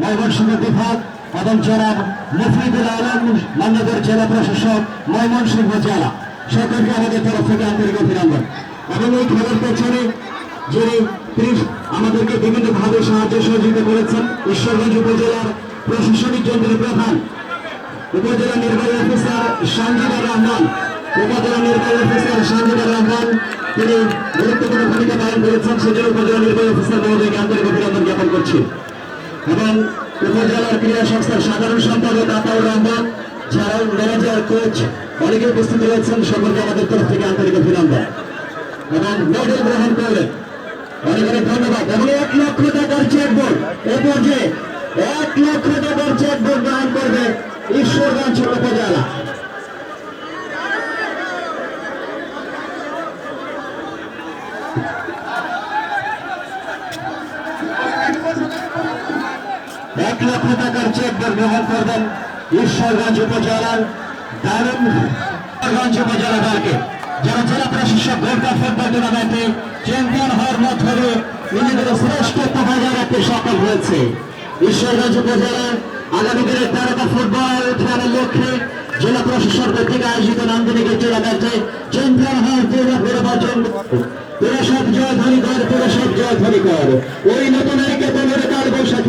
ময়মনসিংহ বিভাগ এবং জনাব মুফিদুল আলম মান্যবর জেলা প্রশাসক ময়মনসিংহ জেলা। সকলকে আমাদের তরফ থেকে আন্তরিক অভিনন্দন। এবং এই খেলার পেছনে যিনি তিনি আমাদেরকে বিভিন্নভাবে সাহায্য সহযোগিতা করেছেন, ঈশ্বরগঞ্জ উপজেলার প্রশাসনিক কেন্দ্রের প্রধান, উপজেলা নির্বাহী অফিসার সঞ্জিদা রহমান, উপজেলা নির্বাহী অফিসার সঞ্জিদা রহমান, তিনি গুরুত্বপূর্ণ ভূমিকা পালন করেছেন। সেজন্য উপজেলা নির্বাহী অফিসার মহোদয়কে আন্তরিক অভিনন্দন জ্ঞাপন করছি। এবং উপজেলার ক্রীড়া সংস্থার সাধারণ সম্পাদক আতাউর রহমান ছাড়াও ম্যানেজার কোচ অনেকে উপস্থিত রয়েছেন, সকলকে আমাদের তরফ থেকে আন্তরিক অভিনন্দন। এবং মেডেল গ্রহণ করলেন। অনেক অনেক ধন্যবাদ। এবং এক লক্ষ টাকার চেক বই এ পর্যায়ে এক লক্ষ টাকার চেক বই গ্রহণ করবে ঈশ্বরগঞ্জ উপজেলা। এক লক্ষ টাকার চেক গ্রহণ করবেন ঈশ্বরগঞ্জ উপজেলার দারুণ ঈশ্বরগঞ্জ উপজেলা দলকে যারা জেলা প্রশাসক গোল্ড ফুটবল টুর্নামেন্টে চ্যাম্পিয়ন হওয়ার মাধ্যমে নিজেদের শ্রেষ্ঠত্ব বজায় রাখতে সফল হয়েছে ঈশ্বরগঞ্জ উপজেলার আগামী দিনের তারকা ফুটবল খেলার লক্ষ্যে জেলা প্রশাসন কর্তৃক আয়োজিত নান্দনিক টুর্নামেন্টে চ্যাম্পিয়ন হওয়ার পূর্ণ নির্বাচন পুরসব জয় ধরিকর পুরসব জয় ধরিকর ওই নতুন